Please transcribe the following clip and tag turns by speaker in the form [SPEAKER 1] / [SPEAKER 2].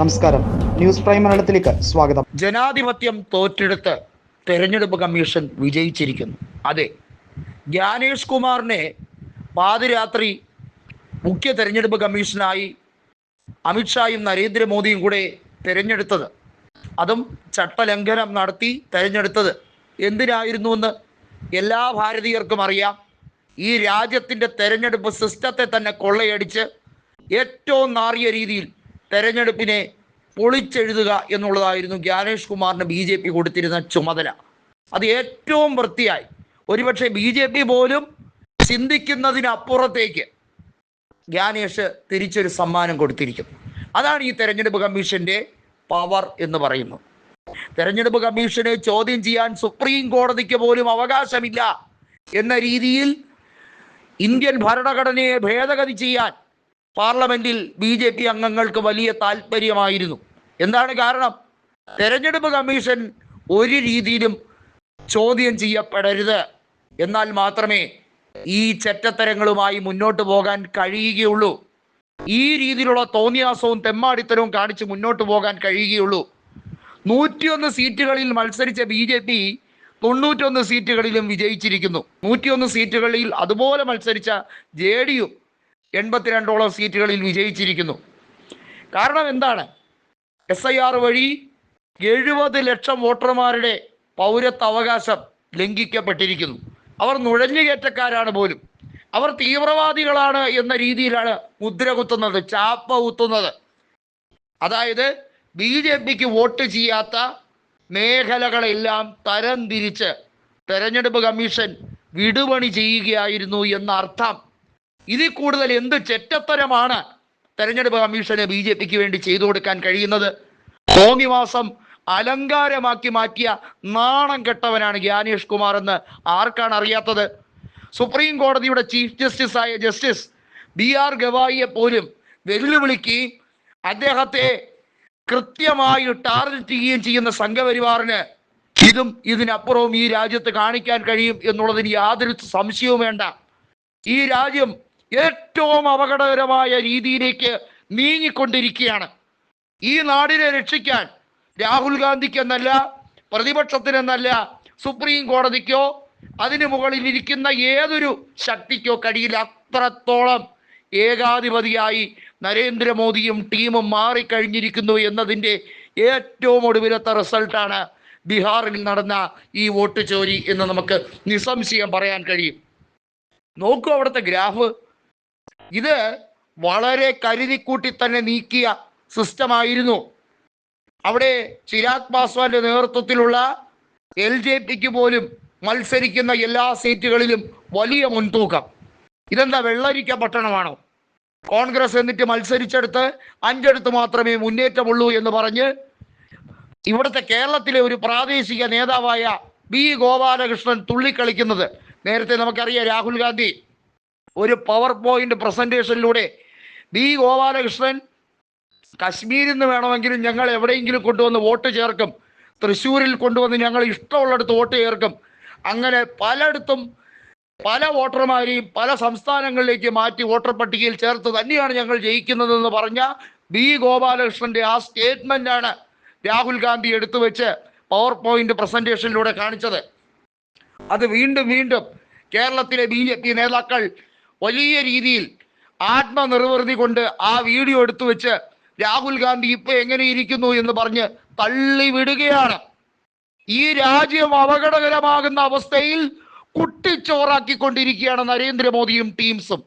[SPEAKER 1] നമസ്കാരം. News prime മലയാളത്തിലേക്ക് സ്വാഗതം.
[SPEAKER 2] ജനാധിപത്യം തോറ്റെടുത്ത് തെരഞ്ഞെടുപ്പ് കമ്മീഷൻ വിജയിച്ചിരിക്കുന്നു. അതെ ജ്ഞാനേഷ് കുമാറിനെ പാതിരാത്രി മുഖ്യ തെരഞ്ഞെടുപ്പ് കമ്മീഷനായി അമിത്ഷായും നരേന്ദ്രമോദിയും കൂടെ തിരഞ്ഞെടുത്തത്. അതും ചട്ടലംഘനം നടത്തി തിരഞ്ഞെടുത്തത് എന്തിനായിരുന്നുവെന്ന് എല്ലാ ഭാരതീയർക്കും അറിയാം. ഈ രാജ്യത്തിന്റെ തെരഞ്ഞെടുപ്പ് സിസ്റ്റത്തെ തന്നെ കൊള്ളയടിച്ച് ഏറ്റവും നാറിയ രീതിയിൽ തെരഞ്ഞെടുപ്പിനെ പൊളിച്ചെഴുതുക എന്നുള്ളതായിരുന്നു ജ്ഞാനേഷ് കുമാറിന് ബി ജെ പി കൊടുത്തിരുന്ന ചുമതല. അത് ഏറ്റവും വൃത്തിയായി. ഒരുപക്ഷെ ബി ജെ പി പോലും ചിന്തിക്കുന്നതിനപ്പുറത്തേക്ക് ജ്ഞാനേഷ് തിരിച്ചൊരു സമ്മാനം കൊടുത്തിരിക്കുന്നു. അതാണ് ഈ തെരഞ്ഞെടുപ്പ് കമ്മീഷന്റെ പവർ എന്ന് പറയുന്നത് തെരഞ്ഞെടുപ്പ് കമ്മീഷനെ ചോദ്യം ചെയ്യാൻ സുപ്രീം കോടതിക്ക് പോലും അവകാശമില്ല എന്ന രീതിയിൽ ഇന്ത്യൻ ഭരണഘടനയെ ഭേദഗതി ചെയ്യാൻ പാർലമെന്റിൽ ബി ജെ പി അംഗങ്ങൾക്ക് വലിയ താല്പര്യമായിരുന്നു. എന്താണ് കാരണം? തെരഞ്ഞെടുപ്പ് കമ്മീഷൻ ഒരു രീതിയിലും ചോദ്യം ചെയ്യപ്പെടരുത്. എന്നാൽ മാത്രമേ ഈ ചെറ്റത്തരങ്ങളുമായി മുന്നോട്ട് പോകാൻ കഴിയുകയുള്ളൂ. ഈ രീതിയിലുള്ള തോന്നിയാസവും തെമ്മാടിത്തരവും കാണിച്ച് മുന്നോട്ട് പോകാൻ കഴിയുകയുള്ളൂ. നൂറ്റിയൊന്ന് സീറ്റുകളിൽ മത്സരിച്ച ബി ജെ പി തൊണ്ണൂറ്റൊന്ന് സീറ്റുകളിലും വിജയിച്ചിരിക്കുന്നു. നൂറ്റിയൊന്ന് സീറ്റുകളിൽ അതുപോലെ മത്സരിച്ച ജെ ഡി യു എൺപത്തിരണ്ടോളം സീറ്റുകളിൽ വിജയിച്ചിരിക്കുന്നു. കാരണം എന്താണ്? എസ് ഐ ആർ വഴി എഴുപത് ലക്ഷം വോട്ടർമാരുടെ പൗരത്വ അവകാശം ലംഘിക്കപ്പെട്ടിരിക്കുന്നു. അവർ നുഴഞ്ഞുകയറ്റക്കാരാണ് പോലും. അവർ തീവ്രവാദികളാണ് എന്ന രീതിയിലാണ് മുദ്ര കുത്തുന്നത് ചാപ്പ കുത്തുന്നത്. അതായത് ബി ജെ പിക്ക് വോട്ട് ചെയ്യാത്ത മേഖലകളെല്ലാം തരംതിരിച്ച് തെരഞ്ഞെടുപ്പ് കമ്മീഷൻ വിടുപണി ചെയ്യുകയായിരുന്നു എന്ന അർത്ഥം ഇതിൽ കൂടുതൽ എന്ത് ചെറ്റത്തരമാണ് തെരഞ്ഞെടുപ്പ് കമ്മീഷന് ബി ജെ പിക്ക് വേണ്ടി ചെയ്തു കൊടുക്കാൻ കഴിയുന്നത്? ഹോമിവാസം അലങ്കാരമാക്കി മാറ്റിയ നാണം കെട്ടവനാണ് ജ്ഞാനേഷ് കുമാർ എന്ന് ആർക്കാണ് അറിയാത്തത്? സുപ്രീം കോടതിയുടെ ചീഫ് ജസ്റ്റിസ് ആയ ജസ്റ്റിസ് ബി ആർ ഗവായിയെ പോലും വെല്ലുവിളിക്കുകയും അദ്ദേഹത്തെ കൃത്യമായി ടാർഗറ്റ് ചെയ്യുകയും ചെയ്യുന്ന സംഘപരിവാറിന് ഇതും ഇതിനപ്പുറവും ഈ രാജ്യത്ത് കാണിക്കാൻ കഴിയും എന്നുള്ളതിന് യാതൊരു സംശയവും വേണ്ട. ഈ രാജ്യം ഏറ്റവും അപകടകരമായ രീതിയിലേക്ക് നീങ്ങിക്കൊണ്ടിരിക്കുകയാണ്. ഈ നാടിനെ രക്ഷിക്കാൻ രാഹുൽ ഗാന്ധിക്ക് എന്നല്ല പ്രതിപക്ഷത്തിനെന്നല്ല സുപ്രീം കോടതിക്കോ അതിനു മുകളിൽ ഇരിക്കുന്ന ഏതൊരു ശക്തിക്കോ കഴിയില്ല. അത്രത്തോളം ഏകാധിപതിയായി നരേന്ദ്രമോദിയും ടീമും മാറിക്കഴിഞ്ഞിരിക്കുന്നു എന്നതിന്റെ ഏറ്റവും ഒടുവിലത്തെ റിസൾട്ടാണ് ബീഹാറിൽ നടന്ന ഈ വോട്ട് ചോരി എന്ന് നമുക്ക് നിസ്സംശയം പറയാൻ കഴിയും. നോക്കൂ അവിടുത്തെ ഗ്രാഫ്. ഇത് വളരെ കരുതിക്കൂട്ടി തന്നെ നീക്കിയ സിസ്റ്റമായിരുന്നു അവിടെ ചിരാഗ് പാസ്വാന്റെ നേതൃത്വത്തിലുള്ള എൽ ജെ പിക്ക് പോലും മത്സരിക്കുന്ന എല്ലാ സീറ്റുകളിലും വലിയ മുൻതൂക്കം. ഇതെന്താ വെള്ളരിക്ക പട്ടണമാണോ? കോൺഗ്രസ് എന്നിട്ട് മത്സരിച്ചെടുത്ത് അഞ്ചെടുത്ത് മാത്രമേ മുന്നേറ്റമുള്ളൂ എന്ന് പറഞ്ഞ് ഇവിടുത്തെ കേരളത്തിലെ ഒരു പ്രാദേശിക നേതാവായ ബി ഗോപാലകൃഷ്ണൻ തുള്ളിക്കളിക്കുന്നത്. നേരത്തെ നമുക്കറിയാം രാഹുൽ ഗാന്ധി ഒരു പവർ പോയിന്റ് പ്രസന്റേഷനിലൂടെ ബി ഗോപാലകൃഷ്ണൻ കശ്മീരിൽ നിന്ന് വേണമെങ്കിലും ഞങ്ങൾ എവിടെയെങ്കിലും കൊണ്ടുവന്ന് വോട്ട് ചേർക്കും. തൃശ്ശൂരിൽ കൊണ്ടുവന്ന് ഞങ്ങൾ ഇഷ്ടമുള്ളിടത്ത് വോട്ട് ചേർക്കും. അങ്ങനെ പലയിടത്തും പല വോട്ടർമാരെയും പല സംസ്ഥാനങ്ങളിലേക്ക് മാറ്റി വോട്ടർ പട്ടികയിൽ ചേർത്ത് തന്നെയാണ് ഞങ്ങൾ ജയിക്കുന്നതെന്ന് പറഞ്ഞ ബി ഗോപാലകൃഷ്ണന്റെ ആ സ്റ്റേറ്റ്മെന്റ് ആണ് രാഹുൽ ഗാന്ധി എടുത്തു വെച്ച് പവർ പോയിന്റ് പ്രസന്റേഷനിലൂടെ കാണിച്ചത്. അത് വീണ്ടും വീണ്ടും കേരളത്തിലെ ബി നേതാക്കൾ വലിയ രീതിയിൽ ആത്മനിർവൃതി കൊണ്ട് ആ വീഡിയോ എടുത്തു വെച്ച് രാഹുൽ ഗാന്ധി ഇപ്പൊ എങ്ങനെ ഇരിക്കുന്നു എന്ന് പറഞ്ഞ് തള്ളി വിടുകയാണ്. ഈ രാജ്യം അപകടകരമാകുന്ന അവസ്ഥയിൽ കുട്ടിച്ചോറാക്കിക്കൊണ്ടിരിക്കുകയാണ് നരേന്ദ്രമോദിയും ടീംസും.